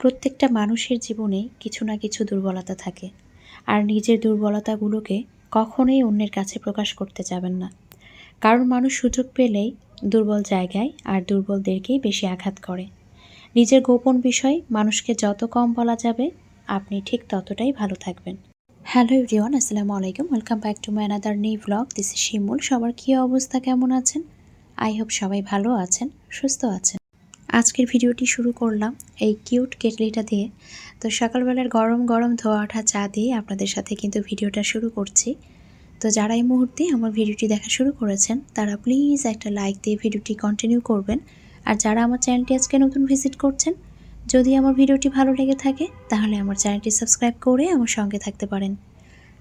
প্রত্যেকটা মানুষের জীবনে কিছু না কিছু দুর্বলতা থাকে। আর নিজের দুর্বলতাগুলোকে কখনোই অন্যের কাছে প্রকাশ করতে যাবেন না। কারণ মানুষ সুযোগ পেলেই দুর্বল জায়গায় আর দুর্বলদেরকেই বেশি আঘাত করে। নিজের গোপন বিষয় মানুষকে যত কম বলা যাবে, আপনি ঠিক ততটাই ভালো থাকবেন। হ্যালো এভরিওয়ান, আসসালামু আলাইকুম। Welcome back to my another new blog. This is Shimul. সবার কী অবস্থা? কেমন আছেন? আই হোপ সবাই ভালো আছেন, সুস্থ আছেন। আজকের ভিডিওটি শুরু করলাম এই কিউট কেটলিটা দিয়ে। তো সকালবেলার গরম গরম ধোয়া ওঠা চা দিয়ে আপনাদের সাথে কিন্তু ভিডিওটা শুরু করছি। তো যারা এই মুহূর্তে আমার ভিডিওটি দেখা শুরু করেছেন, তারা প্লিজ একটা লাইক দিয়ে ভিডিওটি কন্টিনিউ করবেন। আর যারা আমার চ্যানেলটি আজকে নতুন ভিজিট করছেন, যদি আমার ভিডিওটি ভালো লেগে থাকে, তাহলে আমার চ্যানেলটি সাবস্ক্রাইব করে আমার সঙ্গে থাকতে পারেন।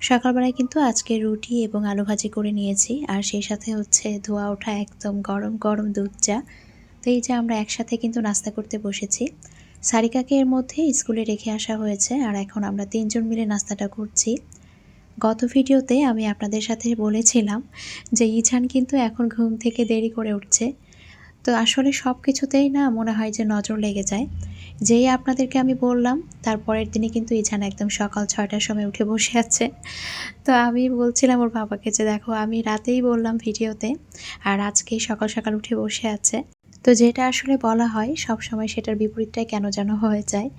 সকালবেলায় কিন্তু আজকে রুটি এবং আলু ভাজি করে নিয়েছি, আর সেই সাথে হচ্ছে ধোয়া ওঠা একদম গরম গরম দুধ চা। তো এই যে আমরা একসাথে কিন্তু নাস্তা করতে বসেছি, সারিকাকে এর মধ্যে স্কুলে রেখে আসা হয়েছে আর এখন আমরা তিনজন মিলে নাস্তাটা করছি। গত ভিডিওতে আমি আপনাদের সাথে বলেছিলাম যে ইছান কিন্তু এখন ঘুম থেকে দেরি করে উঠছে। তো আসলে সব কিছুতেই না মনে হয় যে নজর লেগে যায়। যেই আপনাদেরকে আমি বললাম তারপরের দিনে কিন্তু ইছান একদম সকাল ছয়টার সময় উঠে বসে আছে। তো আমি বলছিলাম ওর বাবাকে যে দেখো, আমি রাতেই বললাম ভিডিওতে, আর আজকেই সকাল সকাল উঠে বসে আছে। তো যেটা আসলে বলা হয় সব সময় সেটার বিপরীতটাই কেন যেন হয়ে যায়।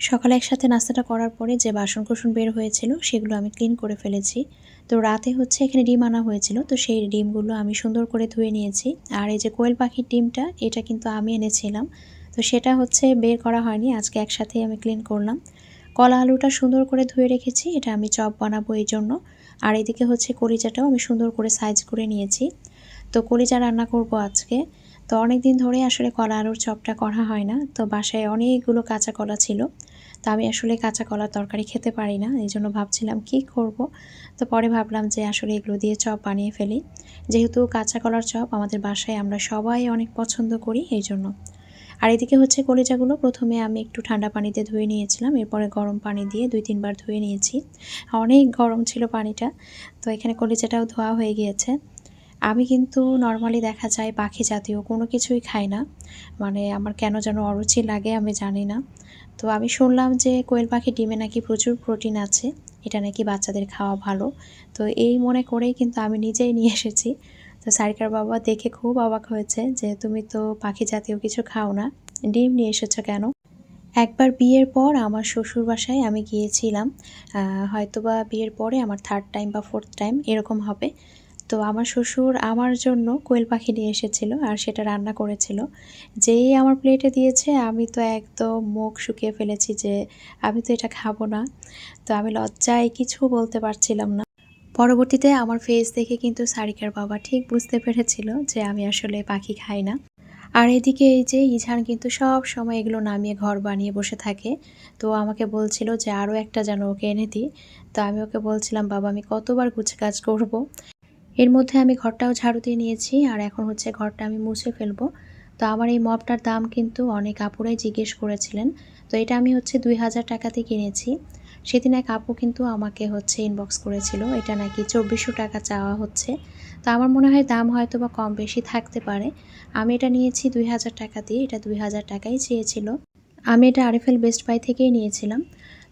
সকালে একসাথে নাস্তাটা করার পরে যে বাসন কোসন বের হয়েছিল, সেগুলো আমি ক্লিন করে ফেলেছি। তো রাতে হচ্ছে এখানে ডিম আনা হয়েছিল, তো সেই ডিমগুলো আমি সুন্দর করে ধুয়ে নিয়েছি। আর এই যে কোয়েল পাখির ডিমটা, এটা কিন্তু আমি এনেছিলাম। তো সেটা হচ্ছে বের করা হয়নি, আজকে একসাথেই আমি ক্লিন করলাম। কলা আলুটা সুন্দর করে ধুয়ে রেখেছি, এটা আমি চপ বানাবো এই জন্য। আর এদিকে হচ্ছে কলিজাটাও আমি সুন্দর করে সাইজ করে নিয়েছি। তো কলিজা রান্না করব আজকে। তো অনেক দিন ধরে আসলে কলা আলুর চপটা করা হয় না। তো বাসায় অনেকগুলো কাঁচা কলা ছিল। তো আমি আসলে কাঁচা কলার তরকারি খেতে পারি না। এই জন্য ভাবছিলাম কি করব? তো পরে ভাবলাম যে আসলে এগুলো দিয়ে চপ বানিয়ে ফেলি। যেহেতু কাঁচা কলার চপ আমাদের বাসায় আমরা সবাই অনেক পছন্দ করি, এই জন্য। আর এদিকে হচ্ছে কলিজাগুলো প্রথমে আমি একটু ঠান্ডা পানিতে ধুয়ে নিয়েছিলাম। এরপরে গরম পানি দিয়ে দুই তিনবার ধুয়ে নিয়েছি। অনেক গরম ছিল পানিটা। তো এখানে কলিজাটাও ধোয়া হয়ে গিয়েছে। আমি কিন্তু নর্মালি দেখা যায় পাখি জাতীয় কোনো কিছুই খাই না। মানে আমার কেন যেন অরুচি লাগে আমি জানি না। তো আমি শুনলাম যে কোয়েল পাখি ডিমে নাকি প্রচুর প্রোটিন আছে, এটা নাকি বাচ্চাদের খাওয়া ভালো। তো এই মনে করেই কিন্তু আমি নিজেই নিয়ে এসেছি। তো সারিকার বাবা দেখে খুব অবাক হয়েছে যে তুমি তো পাখি জাতীয় কিছু খাও না, ডিম নিয়ে এসেছ কেন? একবার বিয়ের পর আমার শ্বশুর বাসায় আমি গিয়েছিলাম হয়তোবা বিয়ের পরে আমার থার্ড টাইম বা ফোর্থ টাইম এরকম হবে। তো আমার শ্বশুর আমার জন্য কোয়েল পাখি নিয়ে এসেছিল আর সেটা রান্না করেছিল। যেই আমার প্লেটে দিয়েছে, আমি তো একদম মুখ শুকিয়ে ফেলেছি যে আমি তো এটা খাব না। তো আমি লজ্জায় কিছু বলতে পারছিলাম না। পরবর্তীতে আমার ফেস দেখে কিন্তু সারিকার বাবা ঠিক বুঝতে পেরেছিল যে আমি আসলে পাখি খাই না। আর এদিকে এই যে ইঝান কিন্তু সব সময় এগুলো নামিয়ে ঘর বানিয়ে বসে থাকে। তো আমাকে বলছিল যে আরও একটা যেন ওকে এনে দিই। তো আমি ওকে বলছিলাম, বাবা, আমি কতবার গুছে কাজ করব। এর মধ্যে আমি ঘরটাও ঝাড়ু দিয়ে নিয়েছি আর এখন হচ্ছে ঘরটা আমি মুছে ফেলব। তো আমার এই মপটার দাম কিন্তু অনেক আপুরাই জিজ্ঞেস করেছিলেন। তো এটা আমি হচ্ছে দুই হাজার টাকাতে কিনেছি। সেদিন এক আপু কিন্তু আমাকে হচ্ছে ইনবক্স করেছিল, এটা নাকি চব্বিশশো টাকা চাওয়া হচ্ছে। তো আমার মনে হয় দাম হয়তো বা কম বেশি থাকতে পারে। আমি এটা নিয়েছি দুই হাজার টাকা দিয়ে, এটা দুই হাজার টাকাই চেয়েছিল। আমি এটা আরএফএল বেস্ট বাই থেকেই নিয়েছিলাম।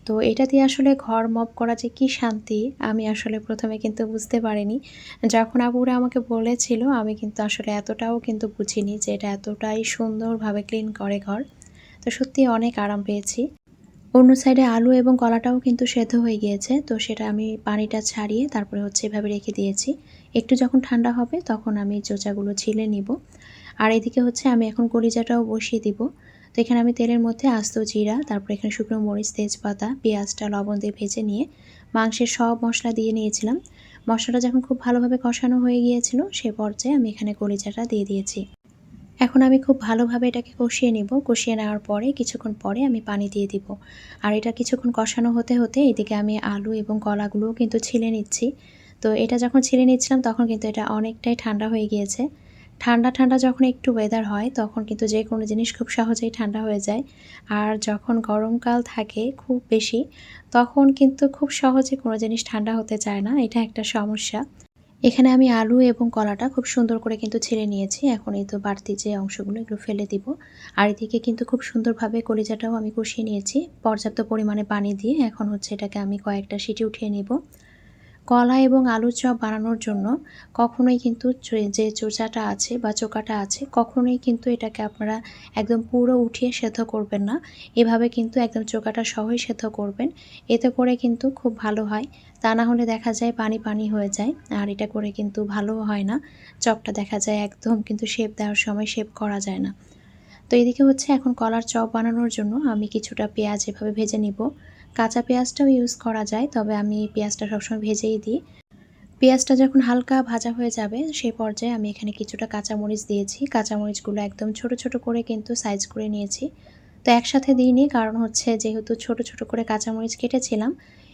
তো এটা দিয়ে আসলে ঘর মপ করা যে কি শান্তি, আমি আসলে প্রথমে কিন্তু বুঝতে পারিনি। যখন আবুরা আমাকে বলেছিল, আমি কিন্তু আসলে এতটাও কিন্তু বুঝিনি যে এটা এতটাই সুন্দরভাবে ক্লিন করে ঘর। তো সত্যি অনেক আরাম পেয়েছি। অন্য সাইডে আলু এবং কলাটাও কিন্তু সেদ্ধ হয়ে গিয়েছে, তো সেটা আমি পানিটা ছাড়িয়ে তারপরে হচ্ছে এভাবে রেখে দিয়েছি। একটু যখন ঠান্ডা হবে, তখন আমি চোচাগুলো ছিলে নিব। আর এদিকে হচ্ছে আমি এখন কলিজাটাও বসিয়ে দিব। তো এখানে আমি তেলের মধ্যে আস্ত জিরা, তারপর এখানে শুকনো মরিচ, তেজপাতা, পেঁয়াজটা, লবণ দিয়ে ভেজে নিয়ে মাংসের সব মশলা দিয়ে নিয়েছিলাম। মশলাটা যখন খুব ভালোভাবে কষানো হয়ে গিয়েছিল, সে পর্যায়ে আমি এখানে কলিজাটা দিয়ে দিয়েছি। এখন আমি খুব ভালোভাবে এটাকে কষিয়ে নিব। কষিয়ে নেওয়ার পরে কিছুক্ষণ পরে আমি পানি দিয়ে দিব। আর এটা কিছুক্ষণ কষানো হতে হতে এদিকে আমি আলু এবং কলাগুলোও কিন্তু ছিলে নিচ্ছি। তো এটা যখন ছিলে নিচ্ছিলাম, তখন কিন্তু এটা অনেকটাই ঠান্ডা হয়ে গিয়েছে। ঠান্ডা ঠান্ডা যখন একটু ওয়েদার হয়, তখন কিন্তু যে কোনো জিনিস খুব সহজেই ঠান্ডা হয়ে যায়। আর যখন গরমকাল থাকে খুব বেশি, তখন কিন্তু খুব সহজে কোনো জিনিস ঠান্ডা হতে চায় না। এটা একটা সমস্যা। এখানে আমি আলু এবং কলাটা খুব সুন্দর করে কিন্তু ছেড়ে নিয়েছি। এখন এই তো বাড়তি যে অংশগুলো এগুলো ফেলে দিব। আর এদিকে কিন্তু খুব সুন্দরভাবে কলিজাটাও আমি কষিয়ে নিয়েছি। পর্যাপ্ত পরিমাণে পানি দিয়ে এখন হচ্ছে এটাকে আমি কয়েকটা সিটি উঠিয়ে নেব। কলা এবং আলুর চপ বানানোর জন্য কখনোই কিন্তু যে চোচাটা আছে বা চোকাটা আছে কখনোই কিন্তু এটাকে আপনারা একদম পুরো উঠিয়ে সেদ্ধ করবেন না। এভাবে কিন্তু একদম চোকাটা সহই সেদ্ধ করবেন। এতে করে কিন্তু খুব ভালো হয়। তা না হলে দেখা যায় পানি পানি হয়ে যায় আর এটা করে কিন্তু ভালো হয় না। চপটা দেখা যায় একদম কিন্তু শেপ দেওয়ার সময় শেপ করা যায় না। তো এদিকে হচ্ছে এখন কলার চপ বানানোর জন্য আমি কিছুটা পেঁয়াজ এভাবে ভেজে নিব। কাঁচা পেঁয়াজটাও ইউজ করা যায়, তবে আমি পেঁয়াজটা সবসময় ভেজেই দিই। পেঁয়াজটা যখন হালকা ভাজা হয়ে যাবে সেই পর্যায়ে আমি এখানে কিছুটা কাঁচামরিচ দিয়েছি। কাঁচামরিচগুলো একদম ছোট ছোট করে কিন্তু সাইজ করে নিয়েছি। তো একসাথে দিইনি, কারণ হচ্ছে যেহেতু ছোট ছোট করে কাঁচামরিচ কেটেছিলাম,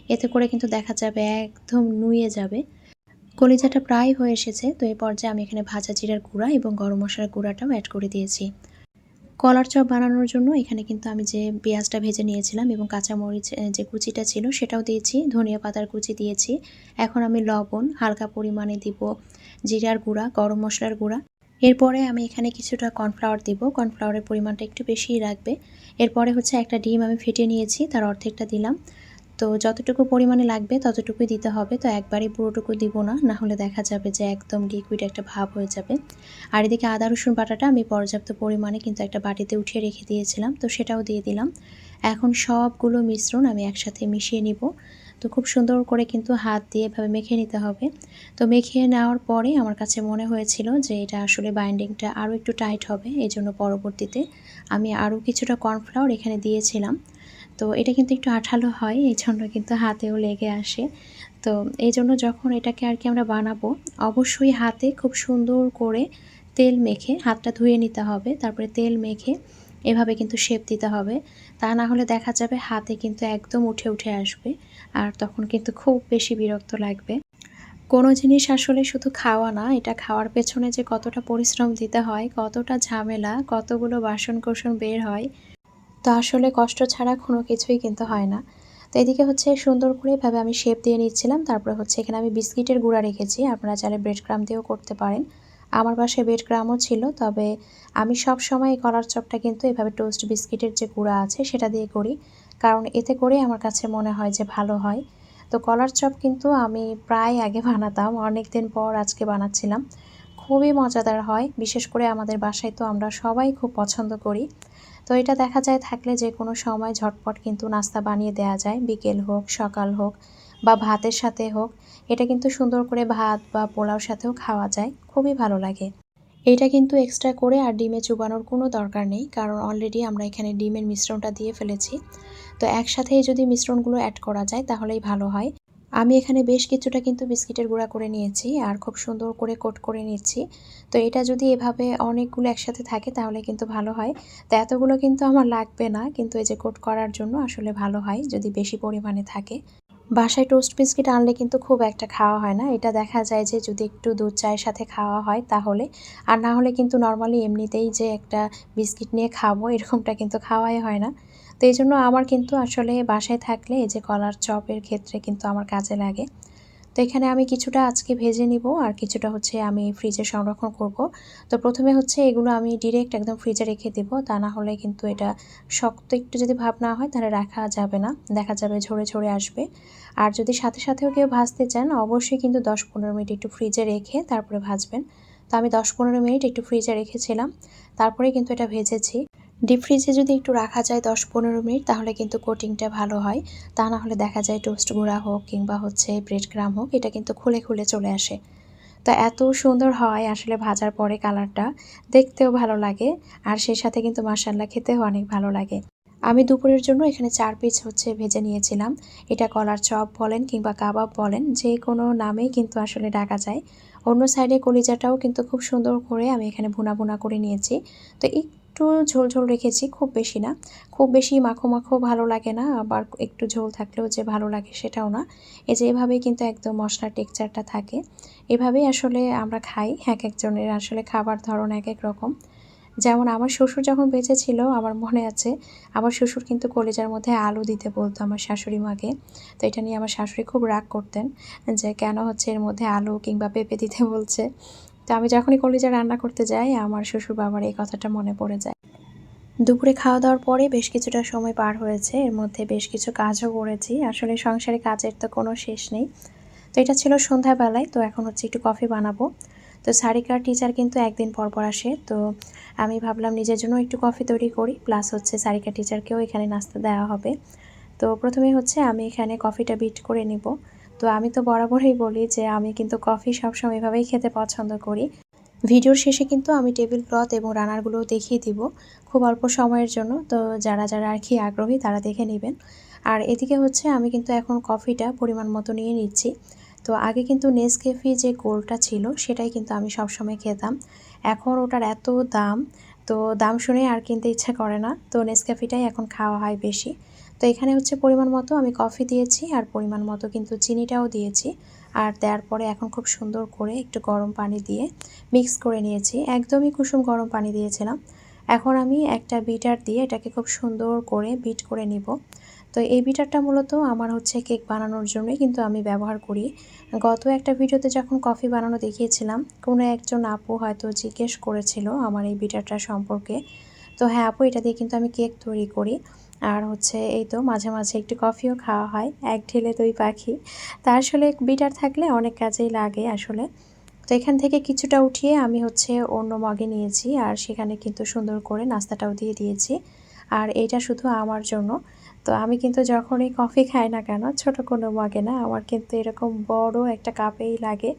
এতে করে কিন্তু দেখা যাবে একদম নুয়ে যাবে। কলিজাটা প্রায় হয়ে এসেছে, তো এই পর্যায়ে আমি এখানে ভাজা জিরার গুঁড়া এবং গরম মশলার গুঁড়াটাও অ্যাড করে দিয়েছি। কলার চপ বানানোর জন্য এখানে কিন্তু আমি যে পেঁয়াজটা ভেজে নিয়েছিলাম এবং কাঁচামরিচ যে কুচিটা ছিল সেটাও দিয়েছি, ধনিয়া পাতার কুচি দিয়েছি। এখন আমি লবণ হালকা পরিমাণে দিব, জিরার গুঁড়া, গরম মশলার গুঁড়া। এরপরে আমি এখানে কিছুটা কর্নফ্লাওয়ার দিব, কর্নফ্লাওয়ারের পরিমাণটা একটু বেশিই রাখবে এরপরে হচ্ছে একটা ডিম আমি ফেটে নিয়েছি, তার অর্ধেকটা দিলাম। তো যতটুকু পরিমাণে লাগবে ততটুকুই দিতে হবে। তো একবারই পুরোটুকু দিব না না হলে দেখা যাবে যে একদম লিকুইড একটা ভাব হয়ে যাবে। আর এদিকে আদা, রসুন বাটাটা আমি পর্যাপ্ত পরিমাণে কিন্তু একটা বাটিতে উঠিয়ে রেখে দিয়েছিলাম, তো সেটাও দিয়ে দিলাম। এখন সবগুলো মিশ্রণ আমি একসাথে মিশিয়ে নিব। তো খুব সুন্দর করে কিন্তু হাত দিয়ে এভাবে মেখে নিতে হবে। তো মেখে নেওয়ার পরে আমার কাছে মনে হয়েছিল যে এটা আসলে বাইন্ডিংটা আরও একটু টাইট হবে এই জন্য পরবর্তীতে আমি আরও কিছুটা কর্নফ্লাওয়ার এখানে দিয়েছিলাম। তো এটা কিন্তু একটু আঠালো হয় এই জন্য কিন্তু হাতেও লেগে আসে। তো এই জন্য যখন এটাকে আর কি আমরা বানাবো, অবশ্যই হাতে খুব সুন্দর করে তেল মেখে হাতটা ধুয়ে নিতে হবে, তারপরে তেল মেখে এভাবে কিন্তু শেপ দিতে হবে। তা না হলে দেখা যাবে হাতে কিন্তু একদম উঠে উঠে আসবে, আর তখন কিন্তু খুব বেশি বিরক্ত লাগবে। কোনো জিনিস আসলে শুধু খাওয়া না, এটা খাওয়ার পেছনে যে কতটা পরিশ্রম দিতে হয়, কতটা ঝামেলা, কতগুলো বাসন কোসন বের হয় তো আসলে কষ্ট ছাড়া কোনো কিছুই কিন্তু হয় না। তো এদিকে হচ্ছে সুন্দর করে এভাবে আমি শেপ দিয়ে নিচ্ছিলাম, তারপরে হচ্ছে এখানে আমি বিস্কিটের গুঁড়া রেখেছি, আপনারা চাইলে ব্রেড ক্রাম দিয়েও করতে পারেন। আমার বাসায় ব্রেড ক্রামও ছিল, তবে আমি সব সময় কলার চপটা কিন্তু এভাবে টোস্ট বিস্কিটের যে গুঁড়া আছে সেটা দিয়ে করি, কারণ এতে করে আমার কাছে মনে হয় যে ভালো হয়। তো কলার চপ কিন্তু আমি প্রায় আগে বানাতাম, অনেক দিন পর আজকে বানাচ্ছিলাম। খুবই মজাদার হয়, বিশেষ করে আমাদের বাসায় তো আমরা সবাই খুব পছন্দ করি। তো এটা দেখা যায় থাকলে যে কোনো সময় ঝটপট কিন্তু নাস্তা বানিয়ে দেওয়া যায়। বিকেল হোক, সকাল হোক বা ভাতের সাথে হোক, এটা কিন্তু সুন্দর করে ভাত বা পোলাওর সাথেও খাওয়া যায়। খুবই ভালো লাগে। এটা কিন্তু এক্সট্রা করে আর ডিমে চুবানোর কোনো দরকার নেই, কারণ অলরেডি আমরা এখানে ডিমের মিশ্রণটা দিয়ে ফেলেছি। তো একসাথেই যদি মিশ্রণগুলো অ্যাড করা যায়, তাহলেই ভালো হয়। আমি এখানে বেশ কিছুটা কিন্তু বিস্কিটের গুঁড়া করে নিয়েছি আর খুব সুন্দর করে কোট করে নিচ্ছি। তো এটা যদি এভাবে অনেকগুলো একসাথে থাকে তাহলে কিন্তু ভালো হয়। তো এতগুলো কিন্তু আমার লাগবে না, কিন্তু এই যে কোট করার জন্য আসলে ভালো হয় যদি বেশি পরিমাণে থাকে। বাসায় টোস্ট বিস্কিট আনলে কিন্তু খুব একটা খাওয়া হয় না। এটা দেখা যায় যে যদি একটু দুধ চায়ের সাথে খাওয়া হয় তাহলে। আর না হলে কিন্তু নর্মালি এমনিতেই যে একটা বিস্কিট নিয়ে খাব এরকমটা কিন্তু খাওয়াই হয় না। তো এই জন্য আমার কিন্তু আসলে বাসায় থাকলে এই যে কলার চপের ক্ষেত্রে কিন্তু আমার কাজে লাগে। তো এখানে আমি কিছুটা আজকে ভেজে নিব আর কিছুটা হচ্ছে আমি ফ্রিজে সংরক্ষণ করব। তো প্রথমে হচ্ছে এগুলো আমি ডিরেক্ট একদম ফ্রিজে রেখে দেব। তা না হলে কিন্তু এটা শক্ত একটু যদি ভাব না হয় তাহলে রাখা যাবে না। দেখা যাবে ঝরে ঝরে আসবে। আর যদি সাথে সাথেও কেউ ভাজতে চান, অবশ্যই কিন্তু দশ পনেরো মিনিট একটু ফ্রিজে রেখে তারপরে ভাজবেন। তো আমি দশ পনেরো মিনিট একটু ফ্রিজে রেখেছিলাম। তারপরে কিন্তু এটা ভেজেছি। ডিপ ফ্রিজে যদি একটু রাখা যায় দশ পনেরো মিনিট, তাহলে কিন্তু কোটিংটা ভালো হয়। তা না হলে দেখা যায় টোস্ট গুঁড়া হোক কিংবা হচ্ছে ব্রেড গ্রাম হোক, এটা কিন্তু খুলে খুলে চলে আসে। তো এত সুন্দর হয় আসলে ভাজার পরে কালারটা দেখতেও ভালো লাগে আর সেই সাথে কিন্তু মাসাল্লা খেতেও অনেক ভালো লাগে। আমি দুপুরের জন্য এখানে চার পিস হচ্ছে ভেজে নিয়েছিলাম। এটা কলার চপ বলেন কিংবা কাবাব বলেন, যে কোনো নামেই কিন্তু আসলে ডাকা যায়। অন্য সাইডে কলিজাটাও কিন্তু খুব সুন্দর করে আমি এখানে ভুনা ভুনা করে নিয়েছি। তো একটু ঝোল ঝোল রেখেছি, খুব বেশি না। খুব বেশি মাখো মাখো ভালো লাগে না, আবার একটু ঝোল থাকলেও যে ভালো লাগে সেটাও না। এই যে এভাবেই কিন্তু একদম মশলার টেক্সচারটা থাকে। এভাবেই আসলে আমরা খাই, এক একজনের আসলে খাবার ধরন এক এক রকম। যেমন আমার শ্বশুর যখন বেঁচে ছিল, আমার মনে আছে, আমার শ্বশুর কিন্তু কলেজার মধ্যে আলু দিতে বলতো আমার শাশুড়ি মাকে। তো এটা নিয়ে আমার শাশুড়ি খুব রাগ করতেন যে কেন হচ্ছে এর মধ্যে আলু কিংবা পেঁপে দিতে বলছে। তো আমি যখনই কলেজা রান্না করতে যাই, আমার শ্বশুর বাবার এই কথাটা মনে পড়ে যায়। দুপুরে খাওয়া দাওয়ার পরে বেশ কিছুটা সময় পার হয়েছে, এর মধ্যে বেশ কিছু কাজও করেছি। আসলে সংসারে কাজের তো কোনো শেষ নেই। তো এটা ছিল সন্ধ্যাবেলায়, তো এখন হচ্ছে একটু কফি বানাবো। তো সারিকার টিচার কিন্তু একদিন পর পর আসে, তো আমি ভাবলাম নিজের জন্য একটু কফি তৈরি করি প্লাস হচ্ছে সারিকা টিচারকেও এখানে নাস্তা দেওয়া হবে। তো প্রথমে হচ্ছে আমি এখানে কফিটা বিট করে নিব। তো আমি তো বরাবরই বলি যে আমি কিন্তু কফি সবসময় এভাবেই খেতে পছন্দ করি। ভিডিওর শেষে কিন্তু আমি টেবিল ক্লথ এবং রানারগুলো দেখিয়ে দিব খুব অল্প সময়ের জন্য, তো যারা যারা আর কি আগ্রহী তারা দেখে নেবেন। আর এদিকে হচ্ছে আমি কিন্তু এখন কফিটা পরিমাণ মতো নিয়ে নিচ্ছি। তো আগে কিন্তু নেসকেফি যে গোলটা ছিল সেটাই কিন্তু আমি সবসময় খেতাম। এখন ওটার এত দাম, তো দাম শুনে আর কিনতে ইচ্ছা করে না, তো নেসক্যাফিটাই এখন খাওয়া হয় বেশি। তো এখানে হচ্ছে পরিমাণ মতো আমি কফি দিয়েছি আর পরিমাণ মতো কিন্তু চিনিটাও দিয়েছি। আর দেওয়ার পরে এখন খুব সুন্দর করে একটু গরম পানি দিয়ে মিক্স করে নিয়েছি। একদমই কুসুম গরম পানি দিয়েছিলাম। এখন আমি একটা বিটার দিয়ে এটাকে খুব সুন্দর করে বিট করে নিব। তো এই বিটারটা মূলত আমার হচ্ছে কেক বানানোর জন্যই কিন্তু আমি ব্যবহার করি। গত একটা ভিডিওতে যখন কফি বানানো দেখিয়েছিলাম, কোনো একজন আপু হয়তো জিজ্ঞেস করেছিল আমার এই বিটারটা সম্পর্কে। তো হ্যাঁ আপু, এটা দিয়ে কিন্তু আমি কেক তৈরি করি। আর হচ্ছে এই তো মাঝে মাঝে একটু কফিও খাওয়া হয়, এক ঢেলে দুই পাখি। তা আসলে বিটার থাকলে অনেক কাজেই লাগে আসলে। তো এখান থেকে কিছুটা উঠিয়ে আমি হচ্ছে অন্য মগে নিয়েছি আর সেখানে কিন্তু সুন্দর করে নাস্তাটাও দিয়ে দিয়েছি। আর এটা শুধু আমার জন্য। তো আমি কিন্তু যখনই কফি খাই না কেন, ছোট কোনো মগে না, আমার কিন্তু এরকম বড় একটা কাপেই লাগে।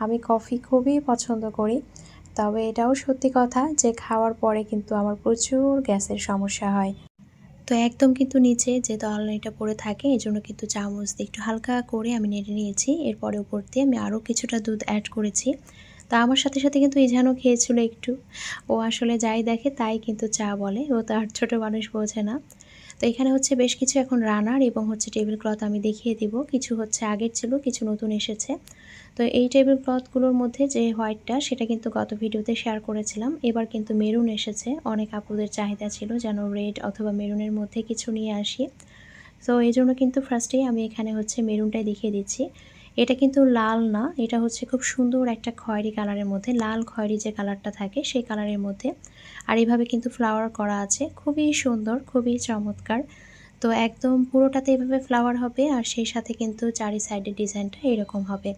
আমি কফি খুবই পছন্দ করি। তবে এটাও সত্যি কথা যে খাওয়ার পরে কিন্তু আমার প্রচুর গ্যাসের সমস্যা হয়। তো একদম কিন্তু নিচে যে তলানিটা পড়ে থাকে এই জন্য কিন্তু চামচ দিয়ে একটু হালকা করে আমি নেড়ে নিয়েছি। এরপরে উপর দিয়ে আমি আরও কিছুটা দুধ অ্যাড করেছি। তা আমার সাথে সাথে কিন্তু ইজানও খেয়েছিল একটু। ও আসলে যাই দেখে তাই কিন্তু চা বলে। ও তো আর ছোটো মানুষ বোঝে না। তো এখানে হচ্ছে বেশ কিছু এখন রানার এবং হচ্ছে টেবিল ক্লথ আমি দেখিয়ে দিব। কিছু হচ্ছে আগের ছিল, কিছু নতুন এসেছে। তো এই টেবিল ক্লথগুলোর মধ্যে যে হোয়াইটটা সেটা কিন্তু গত ভিডিওতে শেয়ার করেছিলাম। এবার কিন্তু মেরুন এসেছে। অনেক আপুদের চাহিদা ছিল যেন রেড অথবা মেরুনের মধ্যে কিছু নিয়ে আসি। তো এই জন্য কিন্তু ফার্স্টেই আমি এখানে হচ্ছে মেরুনটাই দেখিয়ে দিচ্ছি। এটা কিন্তু লাল না, এটা হচ্ছে খুব সুন্দর একটা খয়েরি কালারের মধ্যে, লাল খয়েরি যে কালারটা থাকে সেই কালারের মধ্যে। আর এইভাবে কিন্তু ফ্লাওয়ার করা আছে। খুবই সুন্দর, খুবই চমৎকার। তো একদম পুরোটাতে এভাবে ফ্লাওয়ার হবে আর সেই সাথে কিন্তু চারি সাইডের ডিজাইনটা এরকম হবে।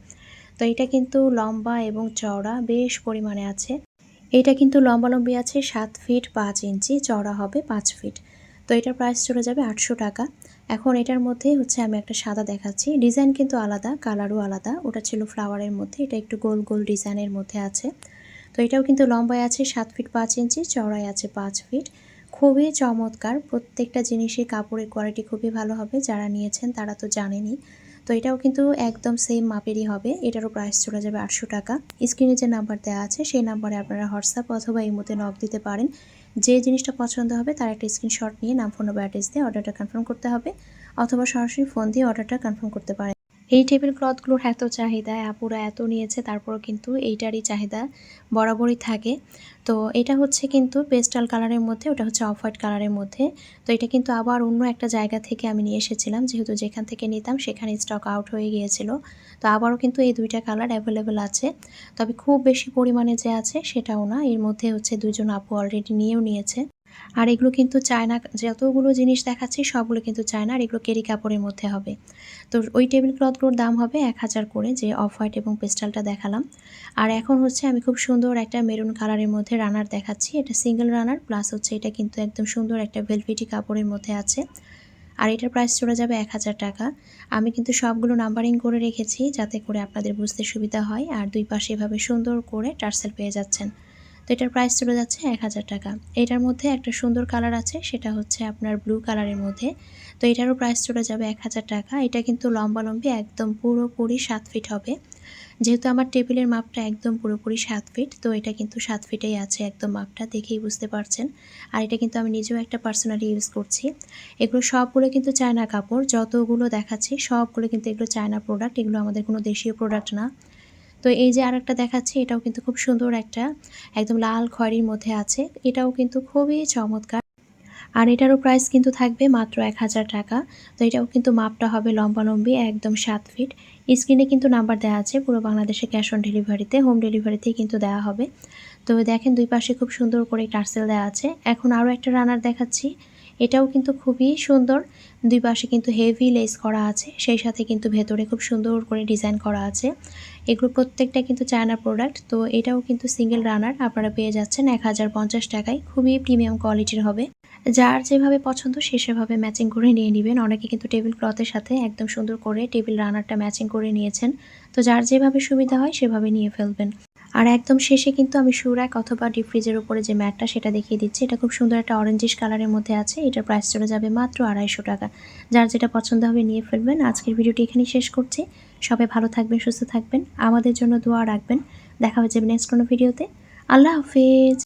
তো এটা কিন্তু লম্বা এবং চওড়া বেশ পরিমাণে আছে। এটা কিন্তু লম্বালম্বি আছে সাত ফিট পাঁচ ইঞ্চি, চওড়া হবে পাঁচ ফিট। তো এটার প্রাইস চলে যাবে আটশো টাকা। এখন এটার মধ্যে হচ্ছে আমি একটা সাদা দেখাচ্ছি। ডিজাইন কিন্তু আলাদা কালারও আলাদা। ওটা ছিল ফ্লাওয়ারের মধ্যে, এটা একটু গোল গোল ডিজাইনের মধ্যে আছে। তো এটাও কিন্তু লম্বায় আছে সাত ফিট পাঁচ ইঞ্চি, চওড়ায় আছে পাঁচ ফিট। খুবই চমৎকার, প্রত্যেকটা জিনিসের কাপড়ের কোয়ালিটি খুবই ভালো হবে। যারা নিয়েছেন তারা তো জানেনই। তো এটাও কিন্তু একদম সেম মাপেরই হবে। এটারও প্রাইস চলে যাবে আটশো টাকা। স্ক্রিনে যে নাম্বার দেওয়া আছে, সেই নাম্বারে আপনারা হোয়াটসঅ্যাপ অথবা মধ্যে নক দিতে পারেন। যে জিনিসটা পছন্দ হবে, তার একটা স্ক্রিনশট নিয়ে নাম ফোন বা অ্যাড্রেস দিয়ে অর্ডারটা কনফার্ম করতে হবে। অথবা সরাসরি ফোন দিয়ে অর্ডারটা কনফার্ম করতে পারেন। এই টেবিল ক্লথগুলোর এত চাহিদা, আপুরা এত নিয়েছে, তারপরও কিন্তু এইটারই চাহিদা বরাবরই থাকে। তো এটা হচ্ছে কিন্তু পেস্টাল কালারের মধ্যে, ওটা হচ্ছে অফ হোয়াইট কালারের মধ্যে। তো এটা কিন্তু আবার অন্য একটা জায়গা থেকে আমি নিয়ে এসেছিলাম, যেহেতু যেখান থেকে নিতাম সেখানে স্টক আউট হয়ে গিয়েছিল। তো আবারও কিন্তু এই দুইটা কালার অ্যাভেলেবেল আছে। তবে খুব বেশি পরিমাণে যে আছে সেটাও না, এর মধ্যে হচ্ছে দুজন আপু অলরেডি নিয়েও নিয়েছে। আর এগুলো কিন্তু চায়না, যতগুলো জিনিস দেখাচ্ছি সবগুলো কিন্তু চায়না, আর এগুলো কেরি কাপড়ের মধ্যে হবে। তো ওই টেবিল ক্লথগুলোর দাম হবে এক হাজার করে, যে অফ হোয়াইট এবং পেস্টালটা দেখালাম। আর এখন হচ্ছে আমি খুব সুন্দর একটা মেরুন কালারের মধ্যে রানার দেখাচ্ছি। এটা সিঙ্গেল রানার, প্লাস হচ্ছে এটা কিন্তু একদম সুন্দর একটা ভেলভেটি কাপড়ের মধ্যে আছে। আর এটার প্রাইস চলে যাবে এক হাজার টাকা। আমি কিন্তু সবগুলো নাম্বারিং করে রেখেছি যাতে করে আপনাদের বুঝতে সুবিধা হয়। আর দুই পাশে এভাবে সুন্দর করে টার্সেল পেয়ে যাচ্ছেন। তো এটার প্রাইস চলে যাচ্ছে এক হাজার টাকা। এটার মধ্যে একটা সুন্দর কালার আছে, সেটা হচ্ছে আপনার ব্লু কালারের মধ্যে। তো এটারও প্রাইস চলে যাবে এক হাজার টাকা। এটা কিন্তু লম্বা লম্বালম্বি একদম পুরোপুরি সাত ফিট হবে। যেহেতু আমার টেবিলের মাপটা একদম পুরোপুরি সাত ফিট তো এটা কিন্তু সাত ফিটেই আছে একদম মাপটা, দেখেই বুঝতে পারছেন। আর এটা কিন্তু আমি নিজেও একটা পার্সোনালি ইউজ করছি। এগুলো সবগুলো কিন্তু চায়না কাপড়, যতগুলো দেখাচ্ছি সবগুলো কিন্তু এগুলো চায়না প্রোডাক্ট এগুলো আমাদের কোনো দেশীয় প্রোডাক্ট না। তো এই যে আরেকটা দেখাচ্ছি, এটাও কিন্তু খুব সুন্দর একটা, একদম লাল খয়েরির মধ্যে আছে। এটাও কিন্তু খুবই চমৎকার। আর এটারও প্রাইস কিন্তু থাকবে মাত্র এক হাজার টাকা। তো এটাও কিন্তু মাপটা হবে লম্বালম্বি, একদম সাত ফিট স্ক্রিনে কিন্তু নাম্বার দেওয়া আছে, পুরো বাংলাদেশে ক্যাশ অন ডেলিভারিতে হোম ডেলিভারিতেই কিন্তু দেওয়া হবে। তো দেখেন দুই পাশে খুব সুন্দর করে টার্সেল দেওয়া আছে। এখন আরও একটা রানার দেখাচ্ছি, এটাও কিন্তু খুবই সুন্দর। দুই পাশে কিন্তু হেভি লেস করা আছে, সেই সাথে কিন্তু ভেতরে খুব সুন্দর করে ডিজাইন করা আছে। এগুলো প্রত্যেকটা কিন্তু চায়না প্রোডাক্ট তো এটাও কিন্তু সিঙ্গেল রানার আপনারা পেয়ে যাচ্ছেন এক হাজার পঞ্চাশ টাকায়। খুবই প্রিমিয়াম কোয়ালিটির হবে। যার যেভাবে পছন্দ, সে সেভাবে ম্যাচিং করে নিয়ে নেবেন। অনেকে কিন্তু টেবিল ক্লথের সাথে একদম সুন্দর করে টেবিল রানারটা ম্যাচিং করে নিয়েছেন। তো যার যেভাবে সুবিধা হয়, সেভাবে নিয়ে ফেলবেন। আর একদম শেষে কিন্তু আমি সুরাক অথবা ডিপ ফ্রিজের উপরে যে ম্যাটটা, সেটা দেখিয়ে দিচ্ছি। এটা খুব সুন্দর একটা অরেঞ্জিশ কালারের মধ্যে আছে। এটার প্রাইস চলে যাবে মাত্র আড়াইশো টাকা। যার যেটা পছন্দ হবে, নিয়ে ফেলবেন। আজকের ভিডিওটি এখানেই শেষ করছি। সবাই ভালো থাকবেন, সুস্থ থাকবেন। আমাদের জন্য দোয়া রাখবেন। দেখা যাবে নেক্সট কোনো ভিডিওতে। আল্লাহ হাফেজ।